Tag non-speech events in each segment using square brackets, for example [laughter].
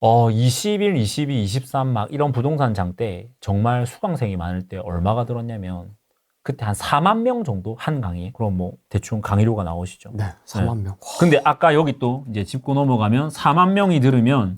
어, 21, 22, 23 막 이런 부동산 장 때 정말 수강생이 많을 때 얼마가 들었냐면 그때 한 4만 명 정도 한 강의. 그럼 뭐 대충 강의료가 나오시죠. 네, 4만 명. 근데 아까 여기 또 이제 짚고 넘어가면 4만 명이 들으면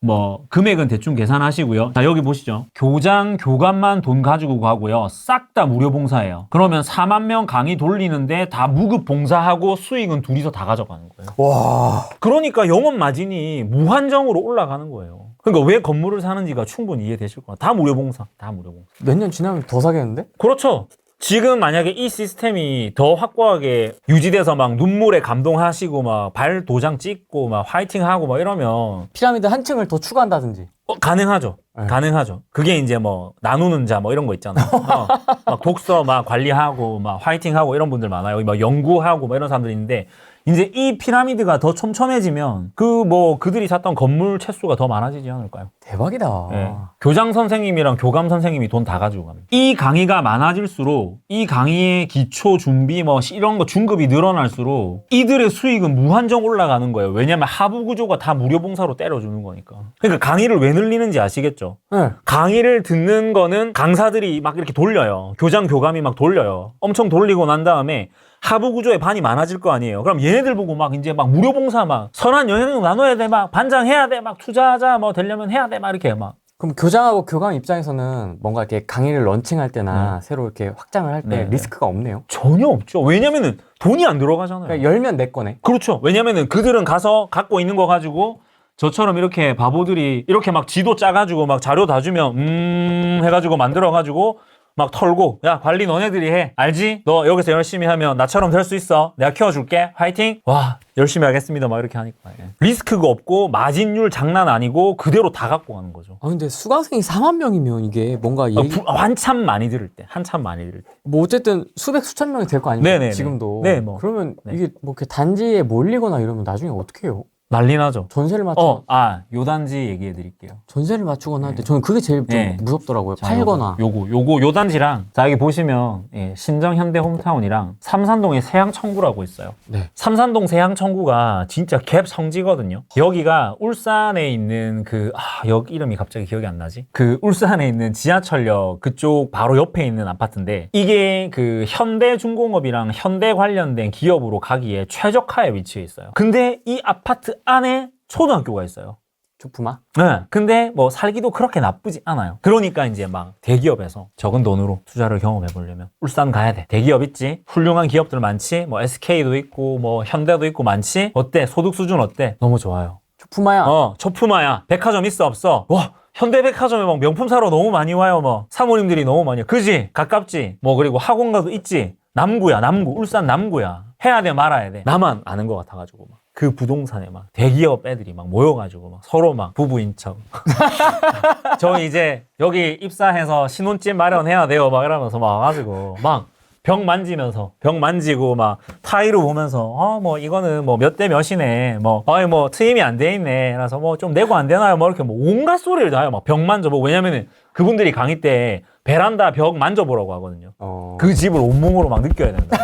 뭐 금액은 대충 계산하시고요. 자 여기 보시죠. 교장 교감만 돈 가지고 가고요. 싹 다 무료 봉사예요. 그러면 4만 명 강의 돌리는데 다 무급 봉사하고 수익은 둘이서 다 가져가는 거예요. 와. 그러니까 영업 마진이 무한정으로 올라가는 거예요. 그러니까 왜 건물을 사는지가 충분히 이해되실 거예요. 다 무료 봉사. 다 무료 봉사. 몇 년 지나면 더 사겠는데? 그렇죠. 지금 만약에 이 시스템이 더 확고하게 유지돼서 막 눈물에 감동하시고 막 발 도장 찍고 막 화이팅하고 막 이러면 피라미드 한 층을 더 추가한다든지. 어, 가능하죠. 네. 가능하죠. 그게 이제 뭐 나누는 자 뭐 이런 거 있잖아요. 어, 막 독서 막 관리하고 막 화이팅하고 이런 분들 많아요. 막 연구하고 막 이런 사람들이 있는데 이제 이 피라미드가 더 촘촘해지면 그 뭐 그들이 샀던 건물 채수가 더 많아지지 않을까요? 대박이다. 예. 교장 선생님이랑 교감 선생님이 돈 다 가지고 갑니다. 이 강의가 많아질수록 이 강의의 기초 준비 뭐 이런 거 중급이 늘어날수록 이들의 수익은 무한정 올라가는 거예요. 왜냐면 하부 구조가 다 무료 봉사로 때려주는 거니까. 그러니까 강의를 왜 늘리는지 아시겠죠? 네. 강의를 듣는 거는 강사들이 막 이렇게 돌려요. 교장 교감이 막 돌려요. 엄청 돌리고 난 다음에 하부 구조에 반이 많아질 거 아니에요. 그럼 얘네들 보고 막 이제 막 무료 봉사 막 선한 영향력 나눠야 돼. 막 반장해야 돼. 막 투자하자 뭐 되려면 해야 돼. 막 이렇게 막 그럼 교장하고 교감 입장에서는 뭔가 이렇게 강의를 런칭할 때나 새로 이렇게 확장을 할때 네, 네. 리스크가 없네요. 전혀 없죠. 왜냐면은 돈이 안 들어가잖아요. 그러니까 열면 내 거네. 그렇죠. 왜냐면은 그들은 가서 갖고 있는 거 가지고 저처럼 이렇게 바보들이 이렇게 막 지도 짜가지고 막 자료 다 주면 음 해가지고 만들어가지고 막 털고 야 관리 너네들이 해 알지? 너 여기서 열심히 하면 나처럼 될 수 있어 내가 키워줄게 화이팅 와 열심히 하겠습니다 막 이렇게 하니까 예. 리스크가 없고 마진율 장난 아니고 그대로 다 갖고 가는 거죠 아 근데 수강생이 4만 명이면 이게 뭔가 어, 얘기, 부- 한참 많이 들을 때 한참 많이 들을 때 뭐 어쨌든 수백 수천 명이 될 거 아닙니까? 네네네. 지금도. 네, 뭐. 그러면 네. 이게 뭐 이렇게 단지에 몰리거나 이러면 나중에 어떻게 해요? 난리 나죠 전세를 맞추 어, 아, 요 단지 얘기해 드릴게요. 전세를 맞추거나 할 때 저는 그게 제일 좀 네. 무섭더라고요. 자, 팔거나. 요거, 요거, 요거, 요 단지랑, 자, 여기 보시면, 예, 신정 현대 홈타운이랑 삼산동에 세양청구라고 있어요. 네. 삼산동 세양청구가 진짜 갭 성지거든요. 여기가 울산에 있는 그, 아, 역 이름이 갑자기 기억이 안 나지? 그 울산에 있는 지하철역 그쪽 바로 옆에 있는 아파트인데, 이게 그 현대중공업이랑 현대 관련된 기업으로 가기에 최적화에 위치해 있어요. 근데 이 아파트 안에 초등학교가 있어요. 주품아. 네. 근데 뭐 살기도 그렇게 나쁘지 않아요. 그러니까 이제 막 대기업에서 적은 돈으로 투자를 경험해 보려면 울산 가야 돼. 대기업 있지? 훌륭한 기업들 많지? 뭐 SK도 있고 뭐 현대도 있고 많지? 어때? 소득 수준 어때? 너무 좋아요. 주품아야. 어, 초품화야. 백화점 있어 없어? 와, 현대백화점에 막 명품 사러 너무 많이 와요, 뭐. 사모님들이 너무 많이 와. 그지? 가깝지? 뭐, 그리고 학원가도 있지? 남구야, 남구. 울산 남구야. 해야 돼, 말아야 돼. 나만 아는 것 같아가지고 막. 그 부동산에 막 대기업 애들이 막 모여가지고 막 서로 막 부부인 척. [laughs] 저 이제 여기 입사해서 신혼집 마련해야 돼요. 막 이러면서 막 와가지고 막벽 만지면서 벽 만지고 막 타일을 보면서 어뭐 이거는 뭐 몇 대 몇이네. 뭐 아이 뭐 트임이 안 돼 있네. 그래서 뭐 좀 내고 안 되나요? 뭐 이렇게 뭐 온갖 소리를 다 해요. 막벽 만져보고. 왜냐면은 그분들이 강의 때 베란다 벽 만져보라고 하거든요. 어. 그 집을 온몸으로 막 느껴야 된다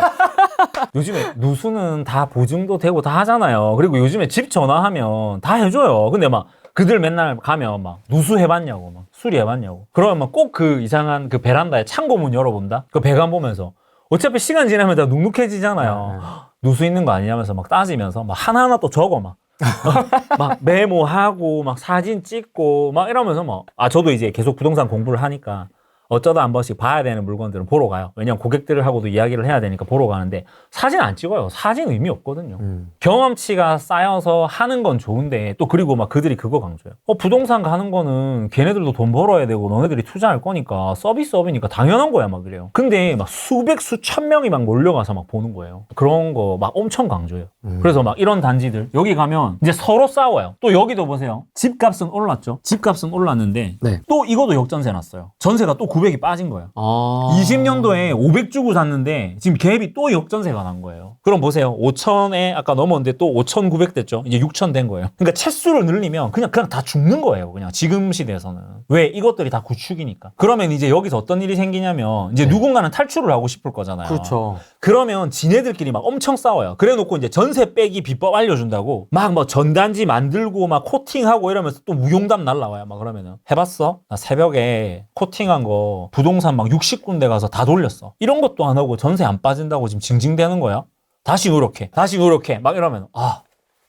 요즘에 누수는 다 보증도 되고 다 하잖아요. 그리고 요즘에 집 전화하면 다 해줘요. 근데 막 그들 맨날 가면 막 누수 해봤냐고 막 수리해봤냐고. 그러면 막 꼭 그 이상한 그 베란다에 창고 문 열어본다? 그 배관 보면서. 어차피 시간 지나면 다 눅눅해지잖아요. 누수 있는 거 아니냐면서 막 따지면서 막 하나하나 또 적어 막. 어, [laughs] 막 메모하고 막 사진 찍고 막 이러면서 뭐아 저도 이제 계속 부동산 공부를 하니까 어쩌다 한 번씩 봐야 되는 물건들은 보러 가요. 왜냐면 고객들하고도 이야기를 해야 되니까 보러 가는데 사진 안 찍어요. 사진 의미 없거든요. 음. 경험치가 쌓여서 하는 건 좋은데 또 그리고 막 그들이 그거 강조해요. 어 부동산 가는 거는 걔네들도 돈 벌어야 되고 너네들이 투자할 거니까 서비스업이니까 당연한 거야 막 그래요. 근데 막 수백 수천 명이 막 몰려가서 막 보는 거예요. 그런 거 막 엄청 강조해요. 음. 그래서 막 이런 단지들 여기 가면 이제 서로 싸워요. 또 여기도 보세요. 집값은 올랐죠. 집값은 올랐는데 네. 또 이것도 역전세 났어요. 전세가 또 900이 빠진 거예요. 아. 20년도에 500 주고 샀는데 지금 갭이 또 역전세가 난 거예요. 그럼 보세요. 5천에 아까 넘었는데 또 5,900 됐죠. 이제 6천 된 거예요. 그러니까 채수를 늘리면 그냥 그냥 다 죽는 거예요. 그냥 지금 시대에서는. 왜? 이것들이 다 구축이니까. 그러면 이제 여기서 어떤 일이 생기냐면 이제 누군가는 탈출을 하고 싶을 거잖아요. 그렇죠. 그러면 지네들끼리 막 엄청 싸워요. 그래 놓고 이제 전세 빼기 비법 알려준다고 막 뭐 전단지 만들고 막 코팅하고 이러면서 또 무용담 날라와요. 막 그러면은 해봤어? 나 새벽에 코팅한 거 부동산 막 60군데 가서 다 돌렸어. 이런 것도 안 하고 전세 안 빠진다고 지금 징징대는 거야? 다시 그렇게, 다시 그렇게 막 이러면 아.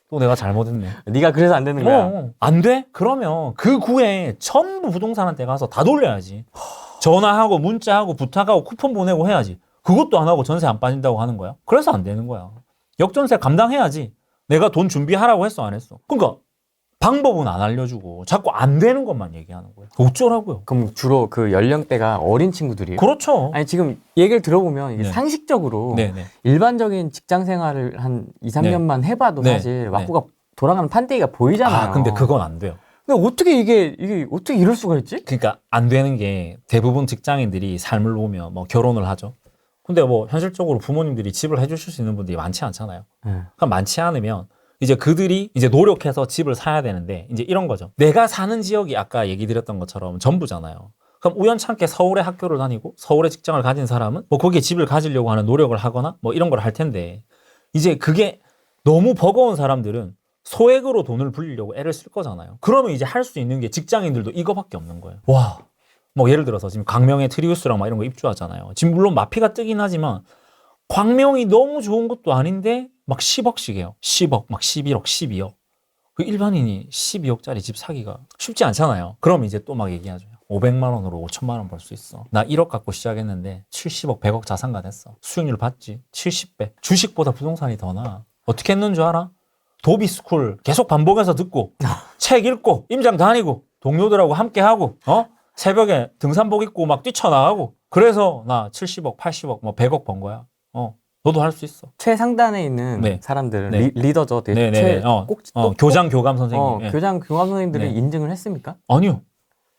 또 내가 잘못했네. 네가 그래서 안 되는 거야. 어, 안 돼? 그러면 그 구에 전부 부동산한테 가서 다 돌려야지. 전화하고 문자하고 부탁하고 쿠폰 보내고 해야지. 그것도 안 하고 전세 안 빠진다고 하는 거야. 그래서 안 되는 거야. 역전세 감당해야지. 내가 돈 준비하라고 했어 안 했어. 그러니까 방법은 안 알려주고 자꾸 안 되는 것만 얘기하는 거예요. 어쩌라고요? 그럼 주로 그 연령대가 어린 친구들이에요? 그렇죠. 아니 지금 얘기를 들어보면 이게 네. 상식적으로 네 네. 일반적인 직장 생활을 한 2, 3년만 해봐도 네. 사실 왁구가 돌아가는 판때기가 보이잖아요. 아 근데 그건 안 돼요. 근데 어떻게 이게 이게 어떻게 이럴 수가 있지? 그러니까 안 되는 게 대부분 직장인들이 삶을 보면 뭐 결혼을 하죠. 근데 뭐 현실적으로 부모님들이 집을 해주실 수 있는 분들이 많지 않잖아요. 네. 그러니까 많지 않으면 이제 그들이 이제 노력해서 집을 사야 되는데 이제 이런 거죠. 내가 사는 지역이 아까 얘기 드렸던 것처럼 전부잖아요. 그럼 우연찮게 서울에 학교를 다니고 서울에 직장을 가진 사람은 뭐 거기에 집을 가지려고 하는 노력을 하거나 뭐 이런 걸 할 텐데 이제 그게 너무 버거운 사람들은 소액으로 돈을 불리려고 애를 쓸 거잖아요. 그러면 이제 할 수 있는 게 직장인들도 이거밖에 없는 거예요. 와. 뭐 예를 들어서 지금 광명에 트리우스랑 막 이런 거 입주하잖아요. 지금 물론 마피가 뜨긴 하지만 광명이 너무 좋은 것도 아닌데 막 10억씩 해요. 10억, 막 11억, 12억. 그 일반인이 12억짜리 집 사기가 쉽지 않잖아요. 그럼 이제 또 막 얘기하죠. 500만 원으로 5천만 원 벌 수 있어. 나 1억 갖고 시작했는데 70억, 100억 자산가 됐어. 수익률 봤지? 70배. 주식보다 부동산이 더 나아. 어떻게 했는 줄 알아? 도비스쿨 계속 반복해서 듣고 [laughs] 책 읽고 임장 다니고 동료들하고 함께 하고 어? 새벽에 등산복 입고 막 뛰쳐나가고 그래서 나 70억, 80억, 뭐 100억 번 거야. 어. 너도 할 수 있어. 최상단에 있는 네. 사람들 네. 리, 더죠 되게 네네. 최, 어, 꼭, 어, 꼭- 교장 교감 선생님. 어, 예. 교장 교감 선생님들이 네. 인증을 했습니까? 아니요.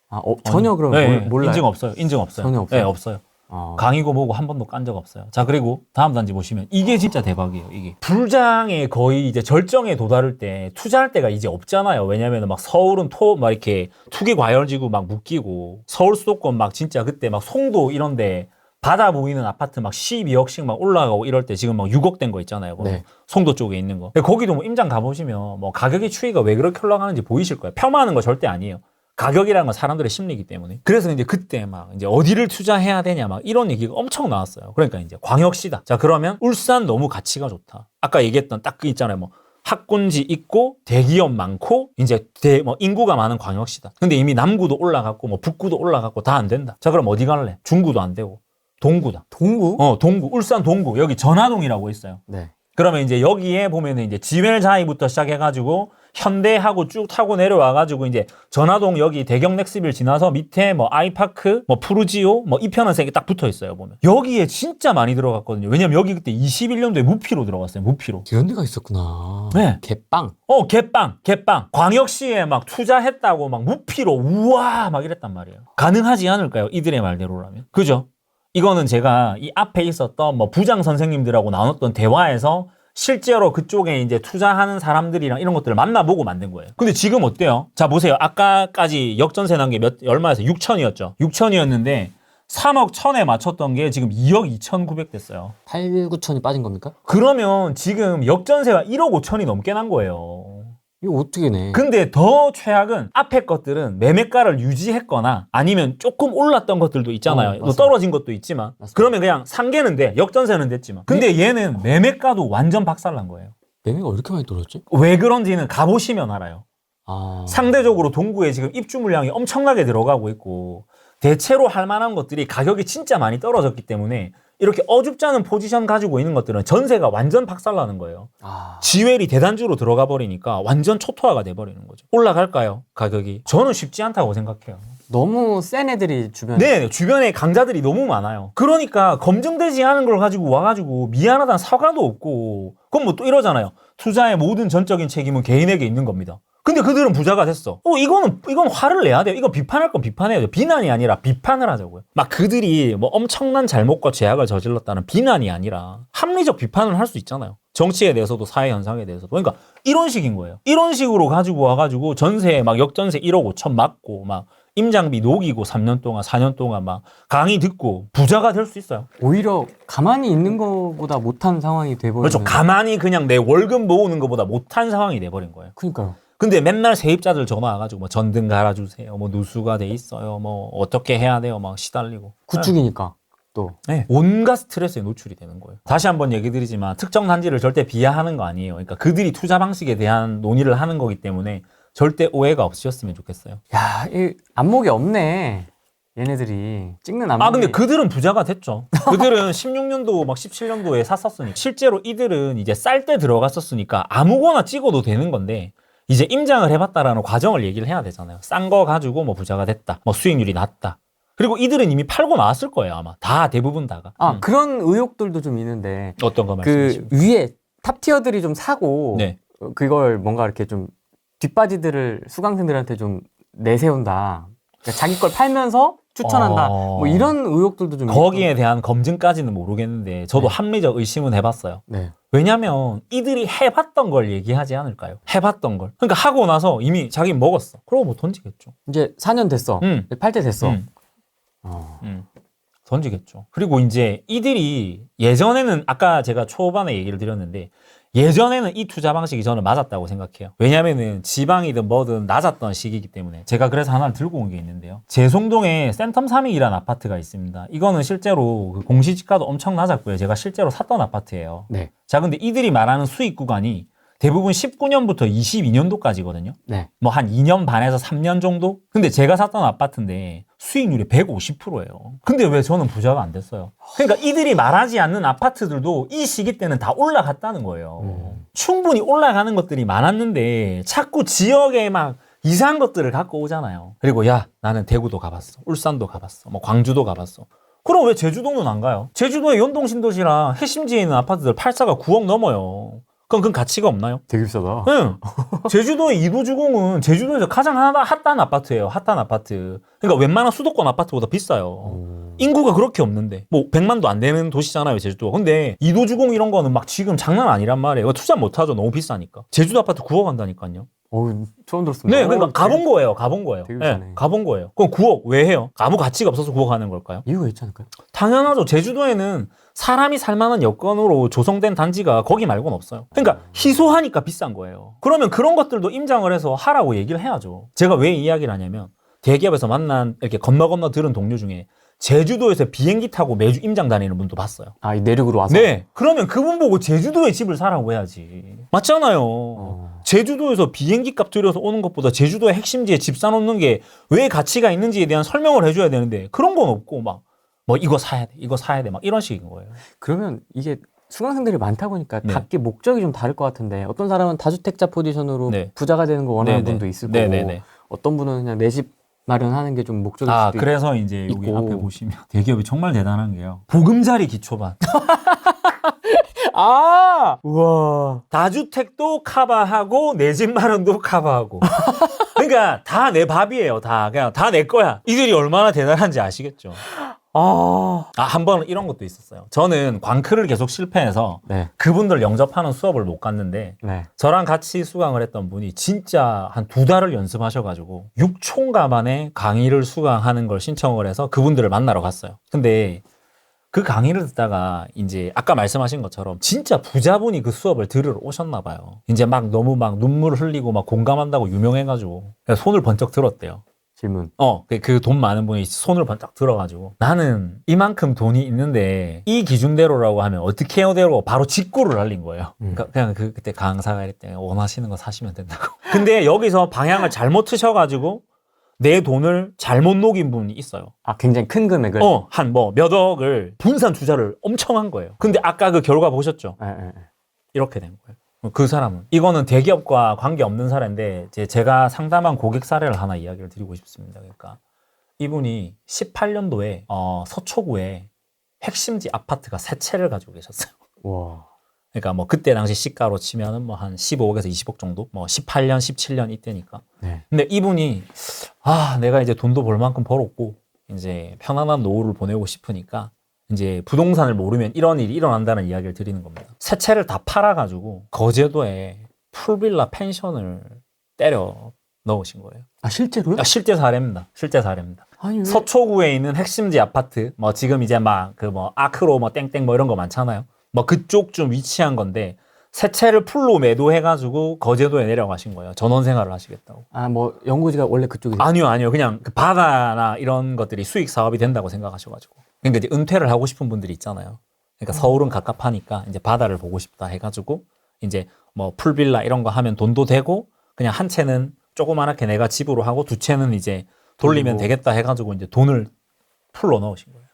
아, 어, 전혀 그럼 네, 몰, 네. 몰라요. 인증 없어요. 인증 없어요. 전혀 없어요? 네, 없어요. 어. 강의고 뭐고 한 번도 깐 적 없어요. 자, 그리고 다음 단지 보시면 이게 진짜 대박이에요. 이게 불장에 거의 이제 절정에 도달할 때 투자할 때가 이제 없잖아요. 왜냐면은 막 서울은 토 막 이렇게 투기 과열지구 막 묶이고 서울 수도권 막 진짜 그때 막 송도 이런데 바다 보이는 아파트 막 12억씩 막 올라가고 이럴 때 지금 막 6억 된 거 있잖아요. 네. 송도 쪽에 있는 거. 거기도 뭐 임장 가보시면 뭐 가격의 추이가 왜 그렇게 올라가는지 보이실 거예요. 폄하하는 거 절대 아니에요. 가격이라는 건 사람들의 심리이기 때문에. 그래서 이제 그때 막 이제 어디를 투자해야 되냐 막 이런 얘기가 엄청 나왔어요. 그러니까 이제 광역시다. 자, 그러면 울산 너무 가치가 좋다. 아까 얘기했던 딱 그 있잖아요. 뭐 학군지 있고 대기업 많고 이제 대, 뭐 인구가 많은 광역시다. 근데 이미 남구도 올라갔고 뭐 북구도 올라갔고 다 안 된다. 자, 그럼 어디 갈래? 중구도 안 되고 동구다. 동구? 어, 동구, 울산 동구. 여기 전화동이라고 있어요. 네. 그러면 이제 여기에 보면은 이제 지웰자이부터 시작해가지고 현대하고 쭉 타고 내려와가지고 이제 전화동 여기 대경 넥스빌 지나서 밑에 뭐 아이파크, 뭐 푸르지오, 뭐 이편한색이 딱 붙어 있어요 보면 여기에 진짜 많이 들어갔거든요. 왜냐면 여기 그때 21년도에 무피로 들어갔어요. 무피로. 이런 데가 있었구나. 네. 개빵. 어 개빵, 개빵. 광역시에 막 투자했다고 막 무피로 우와 막 이랬단 말이에요. 가능하지 않을까요? 이들의 말대로라면. 그죠? 이거는 제가 이 앞에 있었던 뭐 부장 선생님들하고 나눴던 대화에서 실제로 그쪽에 이제 투자하는 사람들이랑 이런 것들을 만나보고 만든 거예요. 근데 지금 어때요? 자, 보세요. 아까까지 역전세 난 게 몇, 얼마였어요? 6천이었죠. 6천이었는데 3억 1천에 맞췄던 게 지금 2억 2천9백 됐어요. 8, 9천이 빠진 겁니까? 그러면 지금 역전세가 1억 5천이 넘게 난 거예요. 이거 어떻게 내? 근데 더 최악은 앞에 것들은 매매가를 유지했거나 아니면 조금 올랐던 것들도 있잖아요. 어, 뭐 맞습니다. 떨어진 것도 있지만. 맞습니다. 그러면 그냥 상계는 돼. 역전세는 됐지만. 근데 얘는 매매가도 완전 박살난 거예요. 매매가 왜 이렇게 많이 떨어졌지? 왜 그런지는 가보시면 알아요. 아. 상대적으로 동구에 지금 입주 물량이 엄청나게 들어가고 있고 대체로 할 만한 것들이 가격이 진짜 많이 떨어졌기 때문에 이렇게 어줍지 않은 포지션 가지고 있는 것들은 전세가 완전 박살나는 거예요. 아. 지웰이 대단주로 들어가 버리니까 완전 초토화가 돼 버리는 거죠. 올라갈까요? 가격이? 저는 쉽지 않다고 생각해요. 너무 센 애들이 주변에 네, 주변에 강자들이 너무 많아요. 그러니까 검증되지 않은 걸 가지고 와가지고 미안하다는 사과도 없고, 그건 뭐또 이러잖아요. 투자의 모든 전적인 책임은 개인에게 있는 겁니다. 근데 그들은 부자가 됐어. 어, 이거는, 이건 화를 내야 돼요. 이거 비판할 건 비판해야 돼요. 비난이 아니라 비판을 하자고요. 막 그들이 뭐 엄청난 잘못과 죄악을 저질렀다는 비난이 아니라 합리적 비판을 할 수 있잖아요. 정치에 대해서도 사회 현상에 대해서도. 그러니까 이런 식인 거예요. 이런 식으로 가지고 와가지고 전세에 막 역전세 1억 5천 맞고 막 임장비 녹이고 3년 동안, 4년 동안 막 강의 듣고 부자가 될 수 있어요. 오히려 가만히 있는 것보다 못한 상황이 돼버리는. 그렇죠. 가만히 그냥 내 월급 모으는 것보다 못한 상황이 돼버린 거예요. 그러니까요. 근데 맨날 세입자들 전화 와가지고 뭐 전등 갈아주세요. 뭐 누수가 돼 있어요. 뭐 어떻게 해야 돼요. 막 시달리고. 구축이니까 또. 네. 온갖 스트레스에 노출이 되는 거예요. 다시 한번 얘기 드리지만 특정 단지를 절대 비하하는 거 아니에요. 그러니까 그들이 투자 방식에 대한 논의를 하는 거기 때문에 절대 오해가 없으셨으면 좋겠어요. 야, 이 안목이 없네. 얘네들이 찍는 안목이. 아 근데 그들은 부자가 됐죠. 그들은 [laughs] 16년도 막 17년도에 샀었으니까 실제로 이들은 이제 쌀 때 들어갔었으니까 아무거나 찍어도 되는 건데 이제 임장을 해봤다라는 과정을 얘기를 해야 되잖아요. 싼 거 가지고 뭐 부자가 됐다, 뭐 수익률이 낮다. 그리고 이들은 이미 팔고 나왔을 거예요 아마 다 대부분 다가. 아 음. 그런 의혹들도 좀 있는데 어떤 거그 말씀이시고? 위에 탑 티어들이 좀 사고 네. 어, 그걸 뭔가 이렇게 좀 뒷바지들을 수강생들한테 좀 내세운다. 그러니까 자기 걸 팔면서 추천한다. 어. 뭐 이런 의혹들도 좀 거기에 대한 검증까지는 모르겠는데 저도 네. 합리적 의심은 해봤어요. 네. 왜냐면 이들이 해봤던 걸 얘기하지 않을까요? 해봤던 걸. 그러니까 하고 나서 이미 자기 먹었어. 그러고 뭐 던지겠죠. 이제 4년 됐어. 음. 팔때 됐어. 음. 어. 음. 던지겠죠. 그리고 이제 이들이 예전에는 아까 제가 초반에 얘기를 드렸는데 예전에는 이 투자 방식이 저는 맞았다고 생각해요. 왜냐면은 지방이든 뭐든 낮았던 시기이기 때문에 제가 그래서 하나를 들고 온 게 있는데요. 제송동에 센텀 3익이라는 아파트가 있습니다. 이거는 실제로 그 공시지가도 엄청 낮았고요. 제가 실제로 샀던 아파트예요. 네. 자, 근데 이들이 말하는 수익 구간이 대부분 19년부터 22년도까지거든요. 네. 뭐 한 2년 반에서 3년 정도? 근데 제가 샀던 아파트인데 수익률이 150%예요. 근데 왜 저는 부자가 안 됐어요? 그러니까 이들이 말하지 않는 아파트들도 이 시기 때는 다 올라갔다는 거예요. 음. 충분히 올라가는 것들이 많았는데 자꾸 지역에 막 이상한 것들을 갖고 오잖아요. 그리고 야, 나는 대구도 가봤어. 울산도 가봤어. 뭐 광주도 가봤어. 그럼 왜 제주도는 안 가요? 제주도의 연동 신도시랑 핵심지에 있는 아파트들 팔사가 9억 넘어요. 그럼 그건 가치가 없나요? 되게 비싸다. 응. 제주도의 이도주공은 제주도에서 가장 하- 핫한 아파트예요. 핫한 아파트. 그러니까 웬만한 수도권 아파트보다 비싸요. 음. 인구가 그렇게 없는데 뭐 100만도 안 되는 도시잖아요 제주도가 근데 이도주공 이런 거는 막 지금 장난 아니란 말이에요 투자 못하죠 너무 비싸니까 제주도 아파트 9억 한다니까요 어, 처음 들었습니다. 네 그러니까 어, 가본 거예요 가본 거예요 되게 네. 가본 거예요 그럼 9억 왜 해요 아무 가치가 없어서 9억 하는 걸까요 이유가 있지 않을까요? 당연하죠 제주도에는 사람이 살만한 여건으로 조성된 단지가 거기 말고는 없어요 그러니까 희소하니까 비싼 거예요 그러면 그런 것들도 임장을 해서 하라고 얘기를 해야죠 제가 왜이 이야기를 하냐면 대기업에서 만난 이렇게 건너 건너 들은 동료 중에 제주도에서 비행기 타고 매주 임장 다니는 분도 봤어요. 아, 이 내륙으로 와서. 네. 그러면 그분 보고 제주도에 집을 사라고 해야지. 맞잖아요. 어. 제주도에서 비행기 값 들여서 오는 것보다 제주도의 핵심지에 집 사놓는 게 왜 가치가 있는지에 대한 설명을 해줘야 되는데 그런 건 없고 막 뭐 이거 사야 돼, 이거 사야 돼, 막 이런 식인 거예요. 그러면 이게 수강생들이 많다 보니까 네. 각기 목적이 좀 다를 것 같은데 어떤 사람은 다주택자 포지션으로 네. 부자가 되는 거 원하는 네네. 분도 있을 거고 네네네. 어떤 분은 그냥 내 집 마련하는 게 좀 목적일 아, 수도 그래서 이제 여기 있고. 앞에 보시면 대기업이 정말 대단한 게요. 보금자리 기초반. 있... [laughs] 아! 우와. 다주택도 커버하고 내 집 마련도 커버하고. 그러니까 다 내 밥이에요. 다 그냥 다 내 거야. 이들이 얼마나 대단한지 아시겠죠? 아. 아, 한 번은 이런 것도 있었어요. 저는 광크를 계속 실패해서 네. 그분들 영접하는 수업을 못 갔는데 네. 저랑 같이 수강을 했던 분이 진짜 한 두 달을 연습하셔가지고 6총가 만에 강의를 수강하는 걸 신청을 해서 그분들을 만나러 갔어요. 근데 그 강의를 듣다가 이제 아까 말씀하신 것처럼 진짜 부자분이 그 수업을 들으러 오셨나 봐요. 이제 막 너무 막 눈물 흘리고 막 공감한다고 유명해가지고 손을 번쩍 들었대요. 질문. 어, 그 돈 많은 분이 손을 번쩍 들어가지고 나는 이만큼 돈이 있는데 이 기준대로라고 하면 어떻게 되고 바로 직구를 날린 거예요. 음. 그러니까 그냥 그, 그때 강사가 이랬대 원하시는 거 사시면 된다고. [laughs] 근데 여기서 방향을 잘못 트셔가지고 내 돈을 잘못 녹인 분이 있어요. 아, 굉장히 큰 금액을. 어, 한 뭐 몇 억을 분산 투자를 엄청 한 거예요. 근데 아까 그 결과 보셨죠? 예, 예, 예. 이렇게 된 거예요. 그 사람은 이거는 대기업과 관계 없는 사례인데 제- 제가 상담한 고객 사례를 하나 이야기를 드리고 싶습니다. 그러니까 이분이 18년도에 어, 서초구에 핵심지 아파트가 세 채를 가지고 계셨어요. 와. 그러니까 뭐 그때 당시 시가로 치면은 뭐 한 15억에서 20억 정도, 뭐 18년, 17년 이때니까. 네. 근데 이분이 아 내가 이제 돈도 벌 만큼 벌었고 이제 편안한 노후를 보내고 싶으니까 이제 부동산을 모르면 이런 일이 일어난다는 이야기를 드리는 겁니다. 새 채를 다 팔아가지고 거제도에 풀빌라 펜션을 때려 넣으신 거예요. 아 실제로요? 아, 실제 사례입니다. 실제 사례입니다. 아니 왜? 서초구에 있는 핵심지 아파트, 뭐 지금 이제 막 그 뭐 아크로 뭐 땡땡 뭐 이런 거 많잖아요. 뭐 그쪽 좀 위치한 건데 새 채를 풀로 매도해가지고 거제도에 내려가신 거예요. 전원 생활을 하시겠다고. 아 뭐 연고지가 원래 그쪽에 아니요, 아니요. 그냥 그 바다나 이런 것들이 수익 사업이 된다고 생각하셔가지고. 그러니까 이제 은퇴를 하고 싶은 분들이 있잖아요. 그러니까 서울은 갑갑하니까 이제 바다를 보고 싶다 해가지고 이제 뭐 풀빌라 이런 거 하면 돈도 되고 그냥 한 채는 조그만하게 내가 집으로 하고 두 채는 이제 돌리면 돌리고. 되겠다 해가지고 이제 돈을 풀로 넣으신 거예요.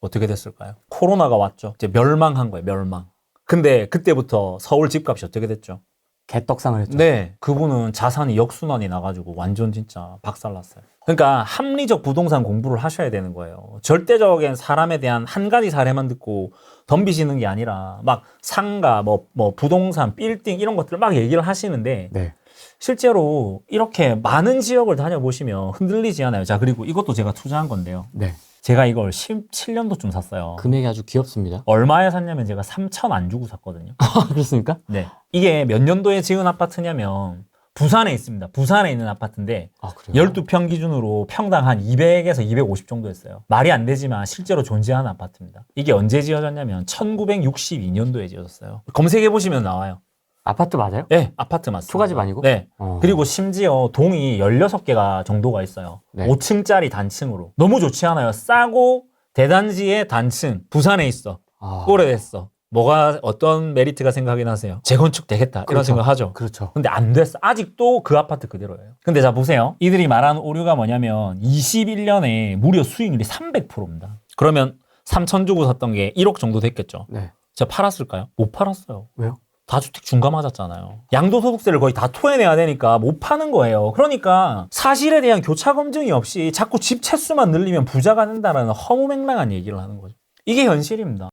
어떻게 됐을까요? 코로나가 왔죠. 이제 멸망한 거예요, 멸망. 근데 그때부터 서울 집값이 어떻게 됐죠? 개떡상을 했죠. 네, 그분은 자산이 역순환이 나가지고 완전 진짜 박살났어요. 그러니까 합리적 부동산 공부를 하셔야 되는 거예요. 절대적인 사람에 대한 한 가지 사례만 듣고 덤비시는 게 아니라 막 상가, 뭐, 뭐 부동산, 빌딩 이런 것들 막 얘기를 하시는데 네. 실제로 이렇게 많은 지역을 다녀보시면 흔들리지 않아요. 자, 그리고 이것도 제가 투자한 건데요. 네. 제가 이걸 17년도쯤 샀어요. 금액이 아주 귀엽습니다. 얼마에 샀냐면 제가 3천 안 주고 샀거든요. [laughs] 아 그렇습니까? 네. 이게 몇 년도에 지은 아파트냐면 부산에 있습니다. 부산에 있는 아파트인데 아 그래요? 12평 기준으로 평당 한 200에서 250 정도였어요. 말이 안 되지만 실제로 존재하는 아파트입니다. 이게 언제 지어졌냐면 1962년도에 지어졌어요. 검색해 보시면 나와요. 아파트 맞아요? 네, 아파트 맞습니다. 초가집 아니고? 네. 어. 그리고 심지어 동이 16개가 정도가 있어요. 네. 5층짜리 단층으로. 너무 좋지 않아요? 싸고 대단지의 단층. 부산에 있어. 아, 오래됐어. 뭐가 어떤 메리트가 생각이 나세요? 재건축 되겠다. 이런 그렇죠. 생각 하죠. 그렇죠. 근데 안 됐어. 아직도 그 아파트 그대로예요. 근데 자 보세요. 이들이 말하는 오류가 뭐냐면 21년에 무려 수익률이 300%입니다. 그러면 3천 주고 샀던 게 1억 정도 됐겠죠. 네. 제가 팔았을까요? 못 팔았어요. 왜요? 다주택 중과 맞았잖아요. 양도소득세를 거의 다 토해내야 되니까 못 파는 거예요. 그러니까 사실에 대한 교차 검증이 없이 자꾸 집 채수만 늘리면 부자가 된다는 허무맹랑한 얘기를 하는 거죠. 이게 현실입니다.